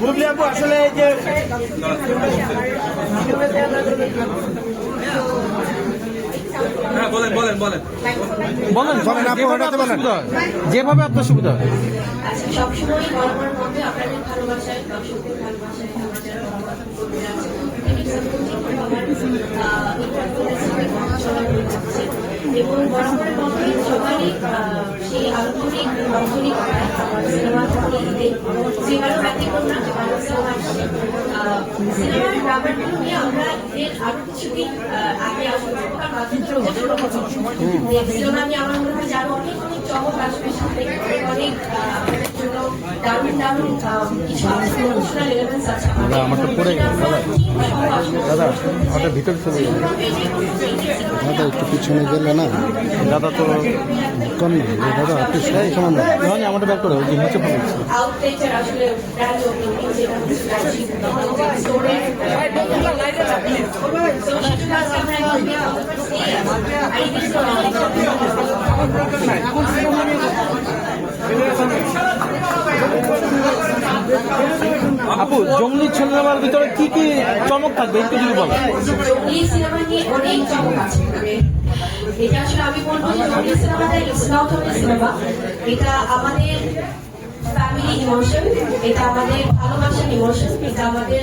বুবলি আপু আসলে এই যে হ্যাঁ বলেন বলেন বলেন বলেন যেভাবে আপনার বলেন। সুবিধা। যেভাবে আপনার সুবিধা হয়। সবসময় বরাবর মধ্যে আপনাদের ভালোবাসায় দর্শকদের ভালোবাসায় আমার যারা বরাবর কর্মীরা আছে প্রত্যেকের সাথে আমার আহ, এই কনফারেন্সের চলার যাচ্ছে এবং বরাবরের মধ্যে সবারই আন্তরিক আন্তরিক আমার সিনেমা থেকে ঈদে সেবারও ব্যতিক্রম না সিনেমা আসছে সিনেমার ব্যাপারগুলো নিয়ে আমরা ঈদের আরও কিছুদিন আগে আসব কারণ মাধ্যমে আমার মনে হয় যে অনেক অনেক চমক আসবে সামনে অনেক আহ, আমাদের জন্য দারুণ দারুণ কিছু ইমোশনাল এলিমেন্টস আছে। দাদা, আমারটা পড়ে গেছে, দাদা। দাদা ওটা ভিতরে চলে যাবে দাদা একটু পিছনে গেলে না? দাদা তো কম না। দাদা আপনি সবাই সমান না আমাদের ব্যাক করে ওই নিচে আসলে যেটা স্টোরের আপু, জঙ্গলি সিনেমার ভিতরে কি কি চমক থাকবে? একটু যদি বলেন। জঙ্গলি সিনেমা অনেক চমক আছে। এটা আসলে আমি বলব যে জঙ্গলি সিনেমা। এটা আমাদের ফ্যামিলি ইমোশন এটা আমাদের ভালোবাসার ইমোশন এটা আমাদের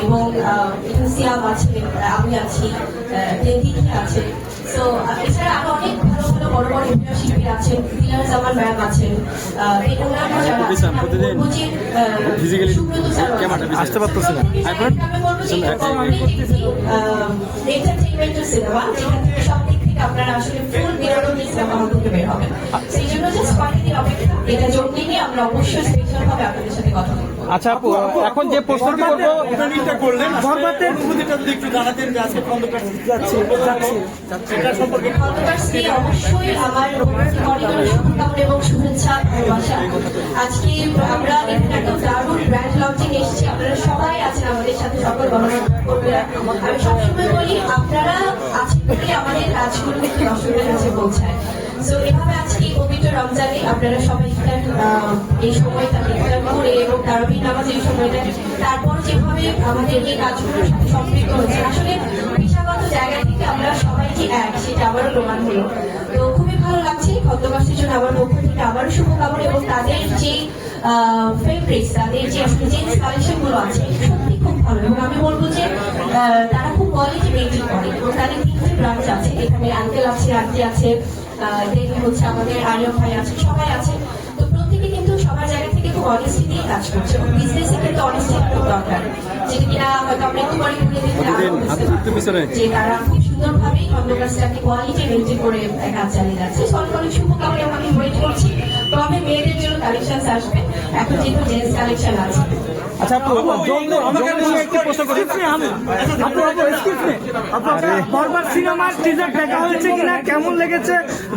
এবং আহ, আছে আমি আছি দেদিকে আছে সো এছাড়া আরও অনেক ভালো ভালো বড় বড় শিল্পী আছেন পিলার জামান ম্যাম আছেন। আসতে পারতেছি না যেখান থেকে সব দিক থেকে আপনারা আসলে বিনোদনী cinema hall থেকে বের হবেন। সেই জন্য কয়েকদিন অবশ্যই স্পেশাল ভাবে আপনাদের সাথে কথা বলব। আচ্ছা আপু এখন যে প্রশ্নটি করব ওপেনিংটা করলেন অনুভূতিটা যদি একটু জানাতেন যে আজকে খন্দকার যাচ্ছে যাচ্ছে এটা সম্পর্কে খন্দকার শ্রী অবশ্যই আমার শুভকামনা এবং শুভেচ্ছা ভালোবাসা। আজকে আমরা এখানে একটা দারুণ ব্র্যান্ড লঞ্চিং এসেছি। আপনারা সবাই আছেন আমাদের সাথে সকল গণমাধ্যমকর্মীরা আমি সবসময় বলি আপনারা আছেন আমাদের কাজগুলো দর্শকের কাছে পৌঁছায়। সো এভাবে আজকে এই পবিত্র রমজানে আপনারা সবাই ইফতার এই সময়টা ইফতার করে এবং তারাবি নামাজ এই সময়টা তারপর যেভাবে আমাদের এই কাজগুলোর সম্পৃক্ত হচ্ছে, আসলে পেশাগত জায়গা থেকে আমরা সবাই যে এক, সেটা আবারও প্রমাণ হলো। তো, খুবই ভালো লাগছে খদ্দবাসীর জন্য আমার পক্ষ থেকে আবারও শুভকামনা এবং তাদের যে ফেব্রিক্স তাদের যে জেন্স কালেকশনগুলো আছে সত্যি খুব ভালো। এবং আমি বলব যে তারা খুব কোয়ালিটি মেনটেন করে। এবং তাদের তিনটে ব্রাঞ্চ আছে এখানে আঙ্কেল আছে আন্টি আছে আহ, হচ্ছে আমাদের আরিয়ম ভাই আছে সবাই আছে। তো প্রত্যেকে কিন্তু সবার জায়গা থেকে খুব অনেস্টি দিয়ে কাজ করছে। এবং বিজনেসে কিন্তু অনেস্টি খুব দরকার। যেটা কিনা হয়তো আমরা একটু পরে ঘুরে দেখতে। যে তারা খুব সুন্দরভাবেই খন্ডকাজটাকে কোয়ালিটি মেনটেন করে কাজ চালিয়ে যাচ্ছে। অনেক শুভকামনা এবং কালেকশন আসবে। এখন যেহেতু জেন্টস কালেকশন আছে। আচ্ছা আপু জঙ্গলি জঙ্গলি একটু প্রশ্ন করি আপু আপু excuse me, আপু আপনার সিনেমার টিজার দেখা হয়েছে কিনা কেমন লেগেছে?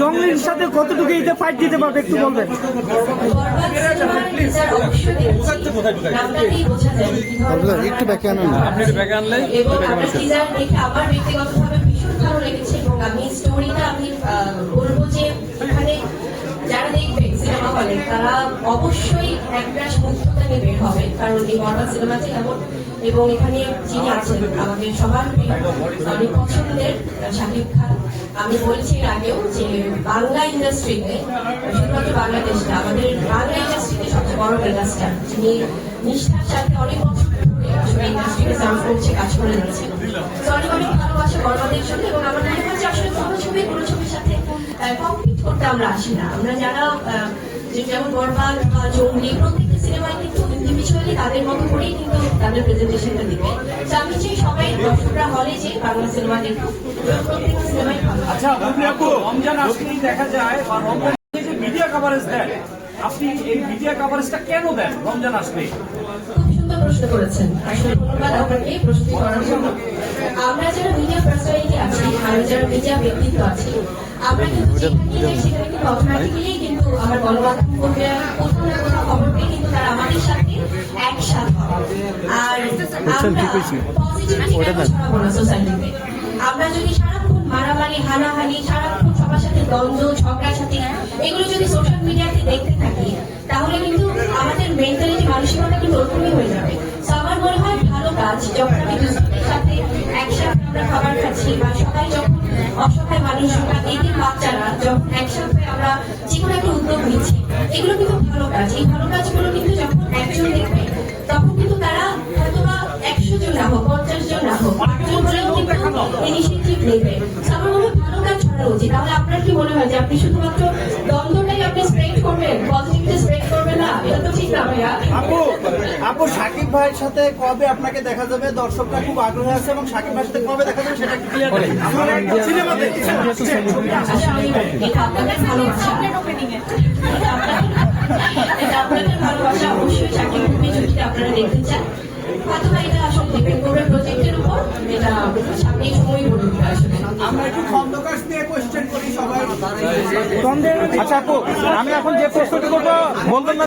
জঙ্গলির সাথে কতটুকু ঈদে ফাইট দিতে পারবে একটু বলবেন। টিজার একটু ব্যাকে আনুন। আপনি একটু ব্যাগে এবং আমার টিজার দেখে আমার ব্যক্তিগতভাবে ভীষণ ভালো লেগেছে এবং আমি স্টোরিটা আমি বলব যে এখানে সিনেমা হলে তারা অবশ্যই একরাশ বের হবে, কারণ এই বরবাদ সিনেমাতে এমন এবং এখানে যিনি আছেন, আমাদের সবার অনেক পছন্দের শাকিব খান। আমি বলছি আগেও যে বাংলা ইন্ডাস্ট্রিতে, শুধুমাত্র বাংলাদেশ না, আমাদের বাংলা ইন্ডাস্ট্রিতে সবচেয়ে বড় মেগাস্টার, যিনি নিষ্ঠার সাথে অনেক বছর মনে সাথে আমরা আসি না। আমরা যারা যেমন বরবাদ বা জঙ্গলি প্রত্যেকটা সিনেমায় কিন্তু ইন্ডিভিজুয়ালি তাদের মতো করেই কিন্তু তাদের প্রেজেন্টেশনটা দিবে। তো আমি চাই সবাই দর্শকরা হলে যে বাংলা সিনেমা দেখুক। প্রত্যেকটা সিনেমাই ভালো। আচ্ছা রমজান আসলেই দেখা যায় বা রমজান যে মিডিয়া কভারেজ দেন আপনি এই মিডিয়া কভারেজটা কেন দেন রমজান আসলে খুব সুন্দর প্রশ্ন করেছেন। আসলে ধন্যবাদ আপনাকে প্রশ্নটি করার জন্য। আমরা যারা মিডিয়া পার্সোনালিটি আছি আমরা যারা মিডিয়া ব্যক্তিত্ব আছি আমরা কিন্তু সেখানে কিন্তু অটোমেটিক্যালি কিন্তু আমার গণমাধ্যম কর্মীরা কোথাও না কোথাও খবর পেয়ে কিন্তু তারা আমাদের সাথে একসাথে। আর আমরা সোসাইটিতে যদি সারাক্ষণ মারামারি হানাহানি সারাক্ষণ সবার সাথে দ্বন্দ্ব ঝগড়াঝাটি এগুলো যদি সোশ্যাল মিডিয়াতে দেখতে থাকি তাহলে কিন্তু আমাদের মেন্টালিটি মানসিকতা কিন্তু ওরকমই হয়ে যাবে। তো আমার মনে হয় ভালো কাজ যখন আমি দুজনের সাথে একসাথে আমরা খাবার খাচ্ছি বা সবাই যখন অসহায় মানুষ বা এদের বাচ্চারা যখন একসাথে আমরা কাজ এই ভালো কাজগুলো কিন্তু যখন একজন দেখবে, তখন কিন্তু তারা হয়তো বা একশো জন না হোক, পঞ্চাশ জন না হোক, আটজন হলেও ইনিশিয়েটিভ নেবে আমার মনে ভালো কাজ করা উচিত তাহলে আপনার কি মনে হয় যে আপনি শুধুমাত্র আপু আপু, সাকিব ভাইয়ের সাথে কবে আপনাকে দেখা যাবে? দর্শকরা খুব আগ্রহী আছে এবং সাকিব ভাইয়ের সাথে কবে দেখা যাবে সেটা ক্লিয়ার আমরা একটু করি সবাই। আচ্ছা আমি এখন যে প্রশ্নটি করব, বলবেন